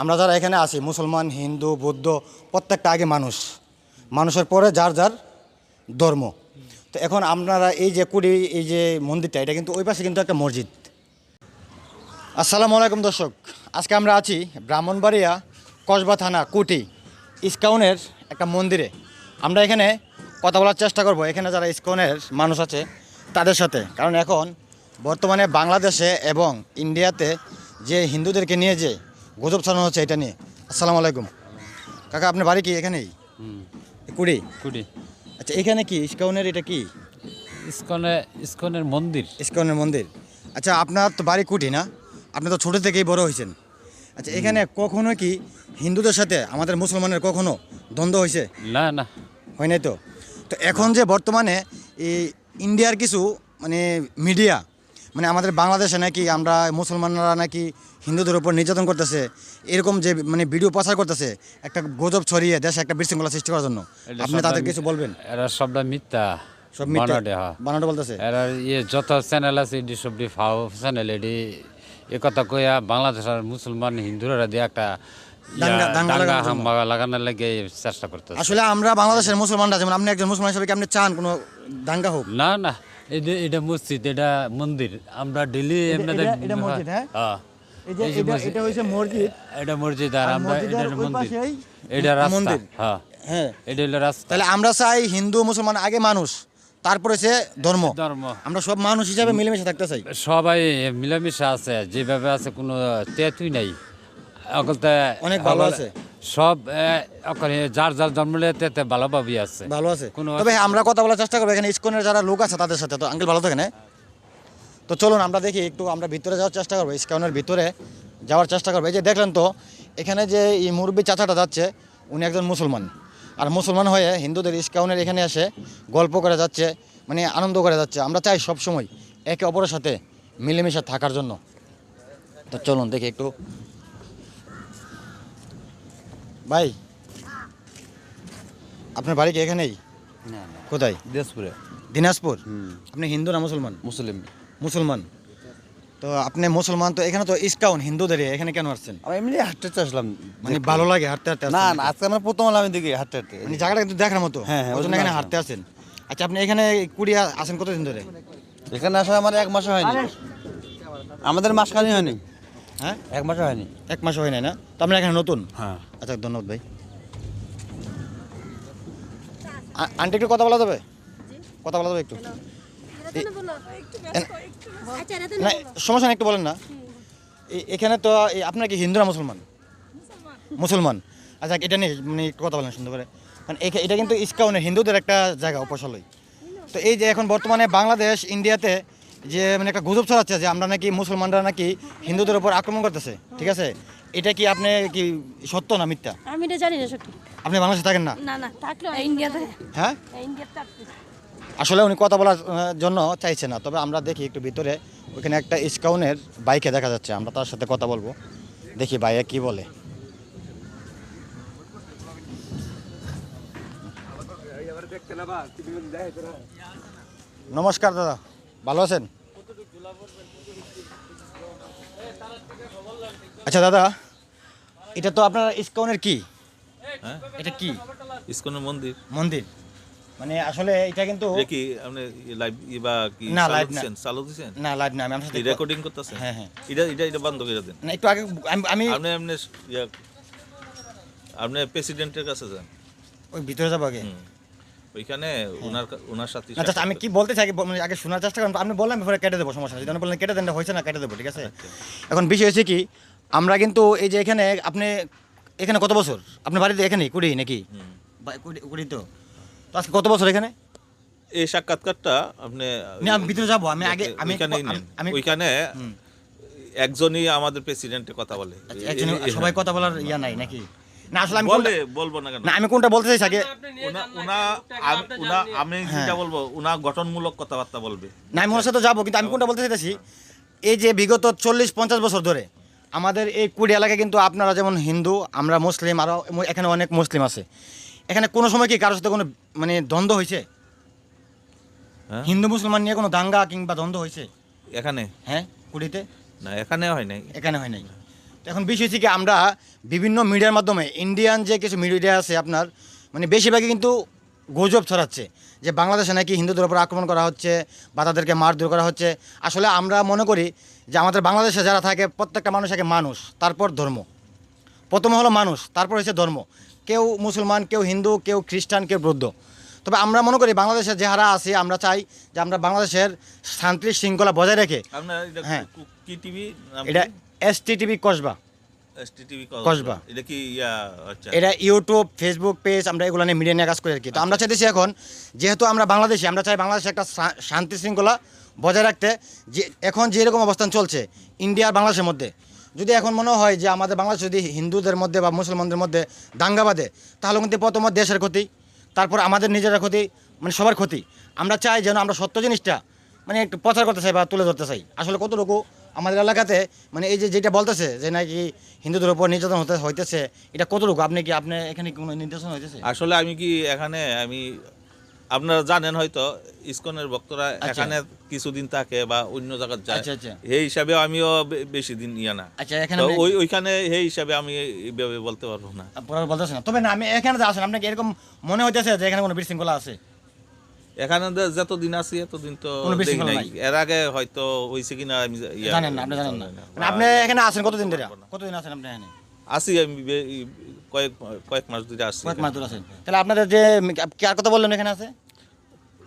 আমরা যারা এখানে আছি, মুসলমান, হিন্দু, বৌদ্ধ, প্রত্যেকটা আগে মানুষ। মানুষের পরে যার যার ধর্ম। তো এখন আপনারা এই যে কুড়ি, এই যে মন্দিরটা, এটা কিন্তু ওই পাশে কিন্তু একটা মসজিদ। আসসালামু আলাইকুম দর্শক। আজকে আমরা আছি ব্রাহ্মণবাড়িয়া কসবা থানা, কুটি ইস্কাউনের একটা মন্দিরে। আমরা এখানে কথা বলার চেষ্টা করব। এখানে যারা ইস্কনের মানুষ আছে, তাদের সাথে। কারণ এখন বর্তমানে বাংলাদেশে এবং ইন্ডিয়াতে যে হিন্দুদেরকে নিয়ে যে গুজব ছড়ানো হচ্ছে এটা নিয়ে। আসসালামু আলাইকুম। কাকা আপনার বাড়ি কি এখানেই? হুম। কুড়ি? কুড়ি। আচ্ছা এখানে কি? ইস্কাউনের এটা কি? ইস্কনে ইস্কনের মন্দির। ইস্কনের মন্দির। আচ্ছা আপনার তো বাড়ি কুটি না? আপনি তো ছোটো থেকেই বড় হয়েছেন। আচ্ছা এখানে কখনো কি হিন্দুদের সাথে আমাদের মুসলমানের কখনো দ্বন্দ্ব হয়েছে? না না। হয় নাই তো? তো এখন যে বর্তমানে এই ইন্ডিয়ার কিছু মানে মিডিয়া মানে আমাদের বাংলাদেশে নাকি আমরা মুসলমানরা নাকি হিন্দুদের উপর নির্যাতন করতেছে এরকম যে মানে ভিডিও প্রচার করতেছে একটা গজব ছড়িয়ে দেশে একটা বিশৃঙ্খলা সৃষ্টি করার জন্য। আপনি তাদের কিছু বলবেন? এরা সবটা মিথ্যা সব মিথ্যা? হ্যাঁ। বানাটা বলতেছে? এরা ইয়ে যত চ্যানেল আছে এটি সবটি ফাও চ্যানেল এটি এ কথা কইয়া বাংলাদেশের মুসলমান হিন্দুরা দিয়ে একটা লাগানোর। লাগে চেষ্টা করতেছে। আসলে আমরা বাংলাদেশের মুসলমানরা যেমন আপনি একজন মুসলমান হিসেবে আপনি চান কোনো দাঙ্গা হোক? না না। এটা এটা মসজিদ এটা মন্দির। আমরা ডেলি এটা- মসজিদ, হ্যাঁ? হ্যাঁ। এই যে এই যে এটা মসজিদ- এটা মসজিদ। এটা মসজিদ আর আমরা এটা মন্দির। এটা রাস্তা। হ্যাঁ। হ্যাঁ। এটা হলো রাস্তা। তাহলে আমরা চাই হিন্দু মুসলমান আগে মানুষ তারপরে সে ধর্ম। ধর্ম। আমরা সব মানুষ হিসাবে মিলেমিশে থাকতে চাই। সবাই মিলামিশা আছে যেভাবে আছে কোনো তেতুই নাই। অনেক ভালো আছে। সব যার যার জন্ম নিয়ে তেতে ভালোভাবে আছে। ভালো আছে। তবে আমরা কথা বলার চেষ্টা করব। এখানে ইস্কনের যারা লোক আছে তাদের সাথে। তো আঙ্কেল ভালো থাকেন হ্যাঁ? তো চলুন আমরা দেখি একটু আমরা ভিতরে যাওয়ার চেষ্টা করব। ইস্কনের ভিতরে যাওয়ার চেষ্টা করব। এই যে দেখলেন তো এখানে যে এই মুরব্বী চাচাটা যাচ্ছে উনি একজন মুসলমান। আর মুসলমান হয়ে হিন্দুদের ইস্কাউনের এখানে এসে গল্প করে যাচ্ছে মানে আনন্দ করে যাচ্ছে। আমরা চাই সব সময় একে অপরের সাথে মিলেমিশে থাকার জন্য। তো চলুন দেখি একটু ভাই আপনার বাড়ি কি এখানেই? না না। কোথায়? দিনাজপুরে। দিনাজপুর? আপনি হিন্দু না মুসলমান? মুসলিম। মুসলমান। তো আপনি মুসলমান তো এখানে তো ইস্কাউন হিন্দুদের এখানে কেন আসছেন? আমি এমনি হাঁটতে আসলাম। মানে ভালো লাগে হাঁটতে হাঁটতে না না আজকে আমরা প্রথম আলাম এদিকে হাঁটতে হাঁটতে। মানে জায়গাটা কিন্তু দেখার মতো। হ্যাঁ, হ্যাঁ, ওই জন্য এখানে হাঁটতে আসেন। আচ্ছা আপনি এখানে কুড়িয়া আসেন কতদিন ধরে? এখানে আসা আমার এক মাসে হয়নি। আমাদের মাসখানি হয়নি। হ্যাঁ? এক মাসে হয়নি। এক মাস হয় নাই না? তো আপনি এখানে নতুন? হ্যাঁ। আচ্ছা ধন্যবাদ ভাই। আন্টি একটু কথা বলা যাবে? কথা বলা যাবে একটু? না সমস্যা একটু বলেন না। এখানে তো আপনার কি হিন্দু না মুসলমান? মুসলমান। আচ্ছা এটা নিয়ে মানে একটু কথা বলেন সুন্দর করে। মানে এটা কিন্তু ইস্কাউনের হিন্দুদের একটা জায়গা উপাসালয়। তো এই যে এখন বর্তমানে বাংলাদেশ ইন্ডিয়াতে যে মানে একটা গুজব ছড়াচ্ছে যে আমরা নাকি মুসলমানরা নাকি হিন্দুদের উপর আক্রমণ করতেছে ঠিক আছে? এটা কি আপনি কি সত্য না মিথ্যা? আমি এটা জানি না সত্যি। আপনি বাংলাদেশে থাকেন না? না না থাকলেও ইন্ডিয়াতে? হ্যাঁ? ইন্ডিয়াতে থাকতে আসলে উনি কথা বলার জন্য চাইছে না তবে আমরা দেখি একটু ভিতরে ওখানে একটা ইস্কাউনের বাইকে দেখা যাচ্ছে আমরা তার সাথে কথা বলব। দেখি ভাইয়া কি বলে। নমস্কার দাদা ভালো আছেন? আচ্ছা দাদা এটা তো আপনার ইস্কনের কি? হ্যাঁ? এটা কি? ইসকনের মন্দির। মন্দির। মানে আসলে এটা কিন্তু কি আপনি লাইভ বা কি না, live না। চালু দিছেন? না লাইভ না আমি আপনার সাথে রেকর্ডিং করতেছেন হ্যাঁ, হ্যাঁ। এটা এটা এটা বন্ধ করে দেন। না একটু আগে আমি- আপনি আপনি আপনি প্রেসিডেন্টের কাছে যান। ওই ভিতরে যাব আগে। ওইখানে ওনার ওনার সাথে just আমি কি বলতে চাই মানে আগে শোনার চেষ্টা করেন আপনি বললাম পরে কেটে দেবো সমস্যা যদি বললেন কেটে দেন হয়েছে না কেটে দেবো ঠিক আছে? এখন বিষয় হচ্ছে কি আমরা কিন্তু এই যে এখানে আপনি এখানে কত বছর? আপনার বাড়িতে এখানেই কুড়ি নাকি? কুড়ি তো? আজকে কত বছর এখানে? এই সাক্ষাৎকারটা আপনি আমি ভিতরে যাব আমি আগে আমি আমি- ওইখানে একজনই আমাদের প্রেসিডেন্টের কথা বলে। আচ্ছা, সবাই কথা বলার ইয়া নাই নাকি? না আসলে আমি বলে কোনটা- বলব না কেন? না আমি কোনটা বলতে চাইছি আগে। উনা- উনা আমি- উনা যেটা বলব উনা গঠনমূলক কথাবার্তা বলবে। না আমি ওর সাথে যাব কিন্তু আমি কোনটা বলতে চাইতেছি এই যে বিগত চল্লিশ পঞ্চাশ বছর ধরে আমাদের এই কুড়ি এলাকায় কিন্তু আপনারা যেমন হিন্দু আমরা মুসলিম আরও এখানে অনেক মুসলিম আছে। এখানে কোনো সময় কি কারোর সাথে কোনো মানে দ্বন্দ্ব হয়েছে? হ্যাঁ? হিন্দু মুসলমান নিয়ে কোনো দাঙ্গা কিংবা দ্বন্দ্ব হয়েছে? এখানে? হ্যাঁ কুড়িতে? না এখানে হয় নাই। এখানে হয় নাই। এখন বিষয় থেকে আমরা বিভিন্ন মিডিয়ার মাধ্যমে ইন্ডিয়ান যে কিছু মিডিয়া আছে আপনার মানে বেশিরভাগই কিন্তু গুজব ছড়াচ্ছে। যে বাংলাদেশে নাকি হিন্দুদের উপর আক্রমণ করা হচ্ছে বা তাদেরকে মারধর করা হচ্ছে। আসলে আমরা মনে করি যে আমাদের বাংলাদেশে যারা থাকে প্রত্যেকটা মানুষ আগে মানুষ তারপর ধর্ম। প্রথম হলো মানুষ তারপর হচ্ছে ধর্ম। কেউ মুসলমান কেউ হিন্দু কেউ খ্রিস্টান কেউ বৌদ্ধ। তবে আমরা মনে করি বাংলাদেশে যারা আছি আমরা চাই যে আমরা বাংলাদেশের শান্তি শৃঙ্খলা বজায় রেখে হ্যাঁ। এটা S T TV Kasba Kasba. এটা কি আচ্ছা। এটা ইউটিউব ফেসবুক পেজ আমরা এগুলো নিয়ে মিডিয়া নিয়ে কাজ করে আর কি। তো আমরা চাইতেছি এখন যেহেতু আমরা বাংলাদেশি আমরা চাই বাংলাদেশে একটা শান্তি শৃঙ্খলা বজায় রাখতে যে এখন যেরকম অবস্থান চলছে ইন্ডিয়া আর বাংলাদেশের মধ্যে যদি এখন মনে হয় যে আমাদের বাংলাদেশ যদি হিন্দুদের মধ্যে বা মুসলমানদের মধ্যে দাঙ্গা বাঁধে তাহলে কিন্তু প্রথমত দেশের ক্ষতি তারপর আমাদের নিজেরা ক্ষতি মানে সবার ক্ষতি। আমরা চাই যেন আমরা সত্য জিনিসটা মানে একটু প্রচার করতে চাই বা তুলে ধরতে চাই। আসলে কতটুকু আমাদের এলাকাতে মানে এই যে যেটা বলতেছে যে নাকি হিন্দুদের উপর নির্যাতন হতে হইতেছে এটা কতটুকু? আপনি কি আপনি এখানে কোনো নির্যাতন হইতেছে? আসলে আমি কি এখানে আমি আপনারা জানেন হয়তো ইসকনের ভক্তরা এখানে কিছুদিন থাকে বা অন্য জায়গায় যায়। আচ্ছা, আচ্ছা। সেই হিসাবে আমিও বেশি দিন ইয়া না। আচ্ছা এখানে ওই ওইখানে সেই হিসাবে আমি এইভাবে বলতে পারব না। আপনারা বলতেছেন না। তবে না আমি এখানে যে আসেন আপনাকে এরকম মনে হইতেছে যে এখানে কোনো বিশৃঙ্খলা আছে? এখানে যে- যতদিন আছি এতদিন তো দেখি নাই। এর আগে হয়তো হয়েছে কিনা আমি জানেন না আপনি জানেন না। মানে আপনি এখানে আছেন কতদিন ধরে? কতদিন আছেন আপনি এখানে? আছি আমি কয়েক কয়েক মাস ধরে আসছি কয়েক মাস ধরে আছেন। তাহলে আপনাদের যে কার কথা বললেন এখানে আছে?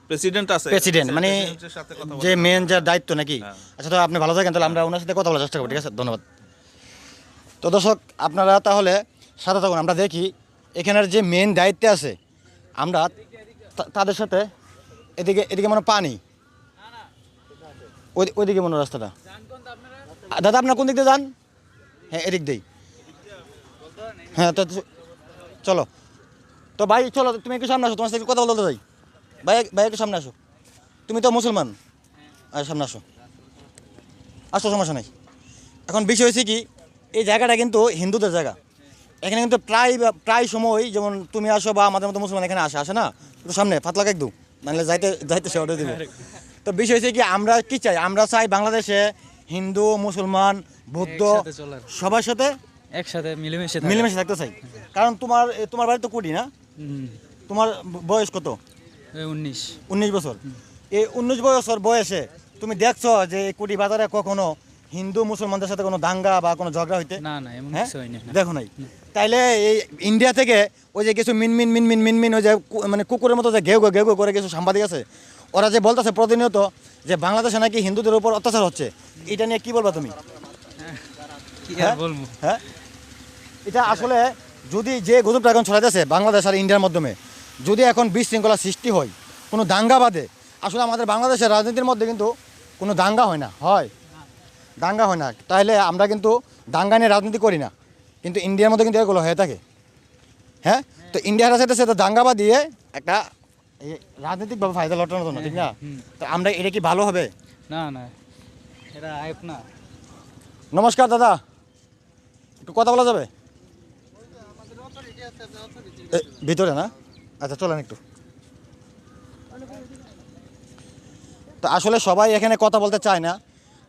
প্রেসিডেন্ট আছে। প্রেসিডেন্ট মানে যে মেন যার দায়িত্ব নাকি? হ্যাঁ। আচ্ছা তো আপনি ভালো থাকেন তাহলে আমরা ওনার সাথে কথা বলার চেষ্টা করব ঠিক আছে? ধন্যবাদ। তো দর্শক আপনারা তাহলে সাথে থাকুন আমরা দেখি এখানের যে মেন দায়িত্বে আছে আমরা তাদের সাথে এদিকে এদিকে মনে পানি। ওই ওইদিকে মনে রাস্তাটা। দাদা, আপনার কোন দিক দিয়ে যান? হ্যাঁ এদিক দিয়েই। হ্যাঁ তো চলো। তো ভাই, চলো, তুমি একটু সামনে আসো, তোমার সাথে কথা বলতে চাই ভাই ভাই, একটু সামনে আসো। তুমি তো মুসলমান। আর সামনে আসো। আসো, সমস্যা নাই। এখন বিষয় হয়েছে কি, এই জায়গাটা কিন্তু হিন্দুদের জায়গা। এখানে কিন্তু প্রায় প্রায় সময় যেমন তুমি আসো বা আমাদের মতো মুসলমান এখানে আসে আসে না? একটু সামনে, ফাতলা একদু নাহলে যাইতে যাইতে সে অর্ডার দিব। তো বিষয় হয়েছে কি আমরা কি চাই? আমরা চাই বাংলাদেশে হিন্দু মুসলমান বৌদ্ধ সবার সাথে একসাথে মিলেমিশে মিলেমিশে থাকতে চাই। কারণ তোমার তোমার বাড়ি তো কুড়ি না? তোমার বয়স কত? উনিশ। উনিশ বছর। এই উনিশ বছর বয়সে তুমি দেখছ যে কুড়ি বাজারে কখনো হিন্দু মুসলমানদের সাথে কোনো দাঙ্গা বা কোনো ঝগড়া হইতে? না না এমন হ্যাঁ? কিছু হয়নি দেখো নাই? তাইলে এই ইন্ডিয়া থেকে ওই যে কিছু মিন মিন মিন মিন মিন মিন ওই যে মানে কুকুরের মতো যে ঘেউ ঘেউ ঘেউ ঘেউ করে কিছু সাংবাদিক আছে ওরা যে বলতেছে প্রতিনিয়ত যে বাংলাদেশে নাকি হিন্দুদের উপর অত্যাচার হচ্ছে এটা নিয়ে কি বলবা তুমি? হ্যাঁ? হ্যাঁ? এটা আসলে যদি যে গুজবটা এখন ছড়াইতেছে বাংলাদেশ আর ইন্ডিয়ার মাধ্যমে যদি এখন বিশৃঙ্খলা সৃষ্টি হয় কোনো দাঙ্গা বাদে আসলে আমাদের বাংলাদেশের রাজনীতির মধ্যে কিন্তু কোনো দাঙ্গা হয় না হয়। দাঙ্গা হয় না। তাহলে আমরা কিন্তু দাঙ্গা নিয়ে রাজনীতি করি না। কিন্তু ইন্ডিয়ার মধ্যে কিন্তু এগুলো হয়ে থাকে। হ্যাঁ? তো ইন্ডিয়ার সাথে সাথে দাঙ্গাবাদ দিয়ে একটা রাজনৈতিকভাবে ফায়দা লটানোর জন্য ঠিক না? তো আমরা এটা কি ভালো হবে? না না। এটা আইপ না। নমস্কার দাদা। একটু কথা বলা যাবে? ভিতরে না? আচ্ছা চলেন একটু। তো আসলে সবাই এখানে কথা বলতে চায় না।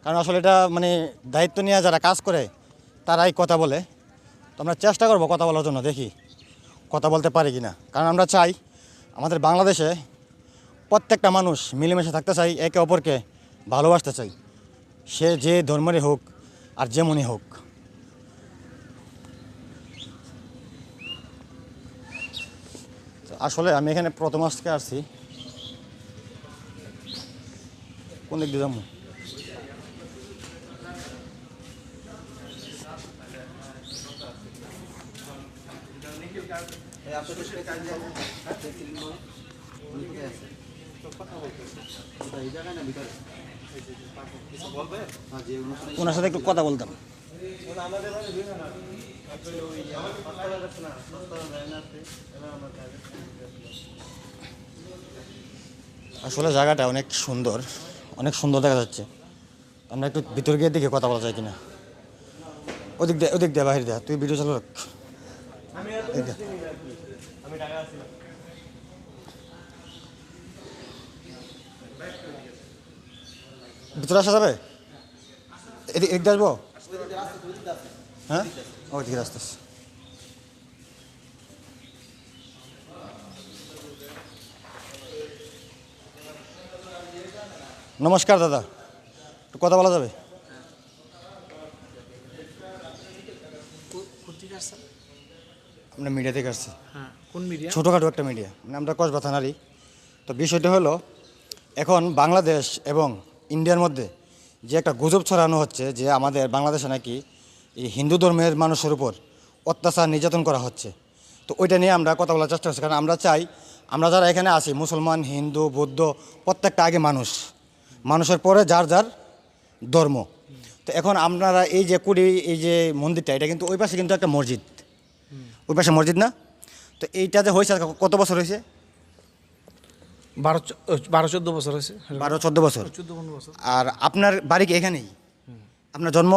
কারণ আসলে এটা মানে দায়িত্ব নিয়ে যারা কাজ করে, তারাই কথা বলে। তো আমরা চেষ্টা করব কথা বলার জন্য, দেখি কথা বলতে পারি কি না কারণ আমরা চাই আমাদের বাংলাদেশে প্রত্যেকটা মানুষ মিলেমিশে থাকতে চাই, একে অপরকে ভালোবাসতে চাই। সে যে ধর্মেরই হোক আর যেমনই হোক। আসলে আমি এখানে প্রথম আজকে আসছি। কোন দিক দিয়ে যাব? ওনার সাথে একটু কথা বলতাম। আসলে জায়গাটা অনেক সুন্দর অনেক সুন্দর দেখা যাচ্ছে। আমরা একটু ভিতর গিয়ে দিকে কথা বলা যায় কিনা। ওদিক দিয়ে ওদিক দিয়ে, বাহির দেয়। তুই ভিডিও চালু রাখ। ভিতরে আসা যাবে? এদিক আসব? হ্যাঁ? ওই দিকে আছে। নমস্কার দাদা। একটু কথা বলা যাবে? আমরা মিডিয়া থেকে আসছি। কোন মিডিয়া ছোটোখাটো একটা মিডিয়া মানে আমরা কসবা থানারই। তো বিষয়টা হলো এখন বাংলাদেশ এবং ইন্ডিয়ার মধ্যে যে একটা গুজব ছড়ানো হচ্ছে যে আমাদের বাংলাদেশে নাকি এই হিন্দু ধর্মের মানুষের উপর অত্যাচার নির্যাতন করা হচ্ছে তো ওইটা নিয়ে আমরা কথা বলার চেষ্টা করছি। কারণ আমরা চাই আমরা যারা এখানে আছি মুসলমান হিন্দু বৌদ্ধ প্রত্যেকটা আগে মানুষ মানুষের পরে যার যার ধর্ম। তো এখন আপনারা এই যে কুড়ি এই যে মন্দিরটা এটা কিন্তু ওই পাশে কিন্তু একটা মসজিদ। ওই পাশে মসজিদ না? তো এইটা যে হয়েছে কত বছর হয়েছে? বারো বারো চোদ্দ বছর হয়েছে। বারো চোদ্দ বছর। চোদ্দ পনেরো বছর। আর আপনার বাড়ি কি এখানেই? আপনার জন্ম?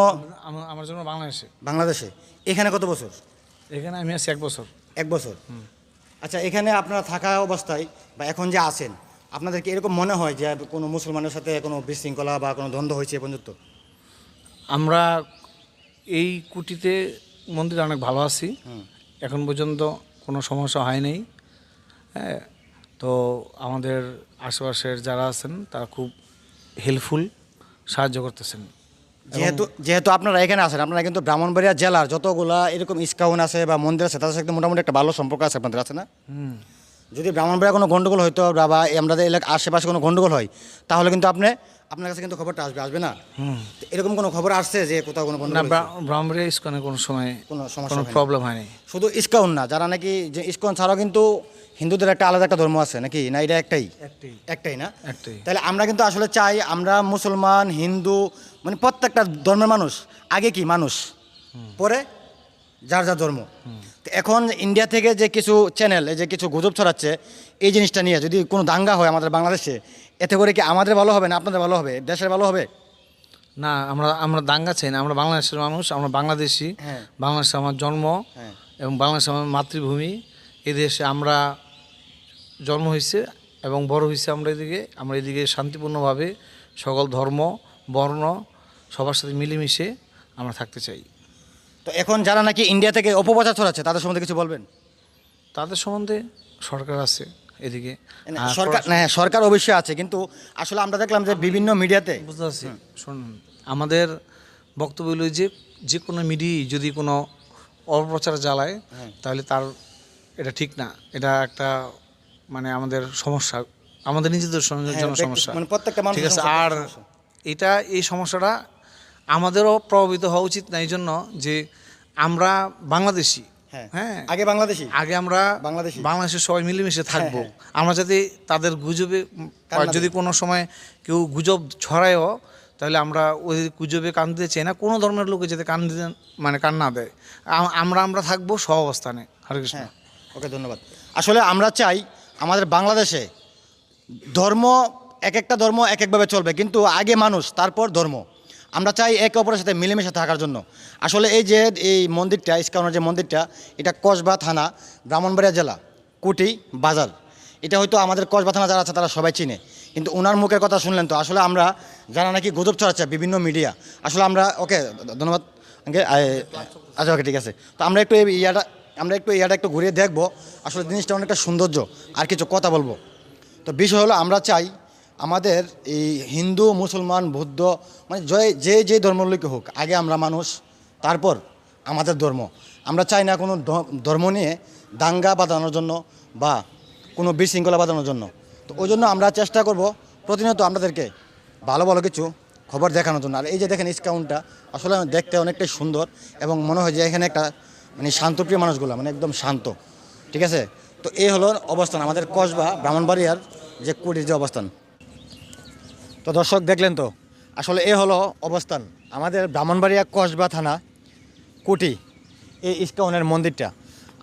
আমার জন্ম বাংলাদেশে। বাংলাদেশে। এখানে কত বছর? এখানে আমি আছি এক বছর। এক বছর। আচ্ছা এখানে আপনারা থাকা অবস্থায় বা এখন যে আছেন আপনাদের কি এরকম মনে হয় যে কোনো মুসলমানের সাথে কোনো বিশৃঙ্খলা বা কোনো দ্বন্দ্ব হয়েছে পর্যন্ত? আমরা এই কুটিতে মন্দিরে অনেক ভালো আছি। এখন পর্যন্ত কোনো সমস্যা হয় নাই। হ্যাঁ তো আমাদের আশেপাশের যারা আছেন তারা খুব হেল্পফুল সাহায্য করতেছেন। যেহেতু যেহেতু আপনারা এখানে আছেন আপনারা কিন্তু ব্রাহ্মণবাড়িয়া জেলার যতগুলা এরকম ইস্কাউন আছে বা মন্দির আছে তাদের সাথে মোটামুটি একটা ভালো সম্পর্ক আছে আপনাদের আছে না? যদি ব্রাহ্মণবাড়িয়া কোনো গন্ডগোল হইতো বা আমাদের এলাকা আশেপাশে কোনো গন্ডগোল হয় তাহলে কিন্তু আপনি আপনার কাছে কিন্তু খবরটা আসবে আসবে না? এরকম কোনো খবর আসছে যে কোথাও কোনো না গন্ডগোল হয়েছে? ব্রা- ব্রাহ্মণবাড়িয়া ইস্কনে কোনো সময় কোনো সমস্যা কোনো। প্রবলেম হয়নি। শুধু ইস্কাউন না যারা নাকি যে ইস্কন ছাড়াও কিন্তু হিন্দুদের একটা আলাদা একটা ধর্ম আছে নাকি? না এটা একটাই? একটাই। না? একটাই। তাহলে আমরা কিন্তু আসলে চাই আমরা মুসলমান হিন্দু মানে প্রত্যেকটা ধর্মের মানুষ আগে কি মানুষ? পরে যার যার ধর্ম। এখন ইন্ডিয়া থেকে যে কিছু চ্যানেল এই যে কিছু গুজব ছড়াচ্ছে এই জিনিসটা নিয়ে যদি কোনো দাঙ্গা হয় আমাদের বাংলাদেশে এতে করে কি আমাদের ভালো হবে না আপনাদের ভালো হবে? দেশের ভালো হবে? না আমরা আমরা দাঙ্গা চাই না আমরা বাংলাদেশের মানুষ আমরা বাংলাদেশি। হ্যাঁ। বাংলাদেশে আমার জন্ম হ্যাঁ। এবং বাংলাদেশ আমার মাতৃভূমি। এই দেশে আমরা জন্ম হয়েছে এবং বড় হয়েছে আমরা এদিকে। আমরা এদিকে শান্তিপূর্ণভাবে সকল ধর্ম বর্ণ সবার সাথে মিলেমিশে আমরা থাকতে চাই। তো এখন যারা নাকি ইন্ডিয়া থেকে অপপ্রচার ছড়াচ্ছে তাদের সম্বন্ধে কিছু বলবেন? তাদের সম্বন্ধে সরকার আছে। এদিকে। সরকার হ্যাঁ, সরকার অবশ্যই আছে কিন্তু আসলে আমরা দেখলাম যে বিভিন্ন মিডিয়াতে বুঝতে পারছি। শুনুন আমাদের বক্তব্য হলো যে যে কোনো মিডিয়াই যদি কোনো অপপ্রচার জ্বালায় তাহলে তার এটা ঠিক না। এটা একটা মানে আমাদের সমস্যা। আমাদের নিজেদের হ্যাঁ, জন্য সমস্যা। মানে প্রত্যেকটা ঠিক আছে আর এটা এই সমস্যাটা আমাদেরও প্রভাবিত হওয়া উচিত না। এই জন্য যে আমরা বাংলাদেশি হ্যাঁ। হ্যাঁ। আগে বাংলাদেশি? আগে আমরা বাংলাদেশি। বাংলাদেশের সবাই মিলেমিশে থাকব। হ্যাঁ, আমরা যাতে তাদের গুজবে যদি কোনো সময় কেউ গুজব ছড়ায়ও তাহলে আমরা ওই গুজবে কান দিতে চাই না। কোনো ধর্মের লোকে যাতে কান দিতে মানে কান না দেয়। আমরা আমরা থাকব সহ অবস্থানে। হরে কৃষ্ণ। হ্যাঁ। ওকে ধন্যবাদ। আসলে আমরা চাই আমাদের বাংলাদেশে ধর্ম এক একটা ধর্ম এক একভাবে চলবে। কিন্তু আগে মানুষ তারপর ধর্ম। আমরা চাই একে অপরের সাথে মিলেমিশে থাকার জন্য। আসলে এই যে, এই মন্দিরটা, ইস্কাউনের যে মন্দিরটা, এটা কসবা থানা, ব্রাহ্মণবাড়িয়া জেলা, কুটি বাজার। এটা হয়তো আমাদের কসবা থানা যারা আছে তারা সবাই চিনে। কিন্তু ওনার মুখের কথা শুনলেন তো, আসলে আমরা যারা নাকি গুজব ছড়াচ্ছে বিভিন্ন মিডিয়া, আসলে আমরা, ওকে, ধন্যবাদ আচ্ছা ওকে, ঠিক আছে। তো আমরা একটু ইয়াটা, আমরা একটু ইয়াটা একটু ঘুরিয়ে দেখব, আসলে জিনিসটা অনেকটা সৌন্দর্য, আর কিছু কথা বলব। তো বিষয় হলো, আমরা চাই আমাদের এই হিন্দু, মুসলমান, বৌদ্ধ মানে যে- যে যে ধর্মগুলিকে হোক, আগে আমরা মানুষ, তারপর আমাদের ধর্ম। আমরা চাই না কোনো ধর্ম নিয়ে দাঙ্গা বাঁধানোর জন্য বা কোনো বিশৃঙ্খলা বাঁধানোর জন্য। তো ওই জন্য আমরা চেষ্টা করব প্রতিনিয়ত আপনাদেরকে ভালো ভালো কিছু খবর দেখানোর জন্য। আর এই যে দেখেন ইস্কাউন্টটা আসলে দেখতে অনেকটাই সুন্দর এবং মনে হয় যে এখানে একটা মানে শান্তপ্রিয় মানুষগুলো মানে একদম শান্ত। ঠিক আছে? তো এই হলো অবস্থান আমাদের কসবা, ব্রাহ্মণবাড়িয়ার যে কুটির যে অবস্থান। তো দর্শক দেখলেন তো, আসলে এ হলো অবস্থান। আমাদের ব্রাহ্মণবাড়িয়া কসবা থানা, কুটি, এই ইস্কাউনের মন্দিরটা।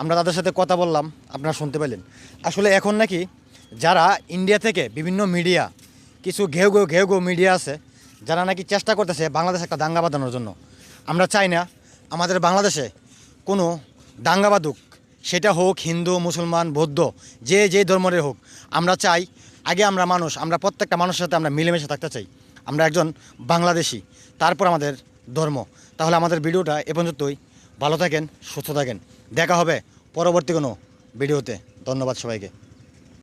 আমরা তাদের সাথে কথা বললাম, আপনারা শুনতে পেলেন। আসলে এখন নাকি যারা ইন্ডিয়া থেকে বিভিন্ন মিডিয়া, কিছু ঘেউ ঘেউ ঘেউ ঘেউ মিডিয়া আছে, যারা নাকি চেষ্টা করতেছে বাংলাদেশে একটা দাঙ্গা বাঁধানোর জন্য। আমরা চাই না আমাদের বাংলাদেশে কোনো দাঙ্গা বাঁধুক, সেটা হোক হিন্দু, মুসলমান, বৌদ্ধ, যে যে ধর্মের হোক। আমরা চাই আগে আমরা মানুষ, আমরা প্রত্যেকটা মানুষের সাথে আমরা মিলেমিশে থাকতে চাই। আমরা একজন বাংলাদেশি, তারপর আমাদের ধর্ম। তাহলে আমাদের ভিডিওটা এ পর্যন্তই। ভালো থাকেন, সুস্থ থাকেন। দেখা হবে পরবর্তী কোনো ভিডিওতে। ধন্যবাদ সবাইকে।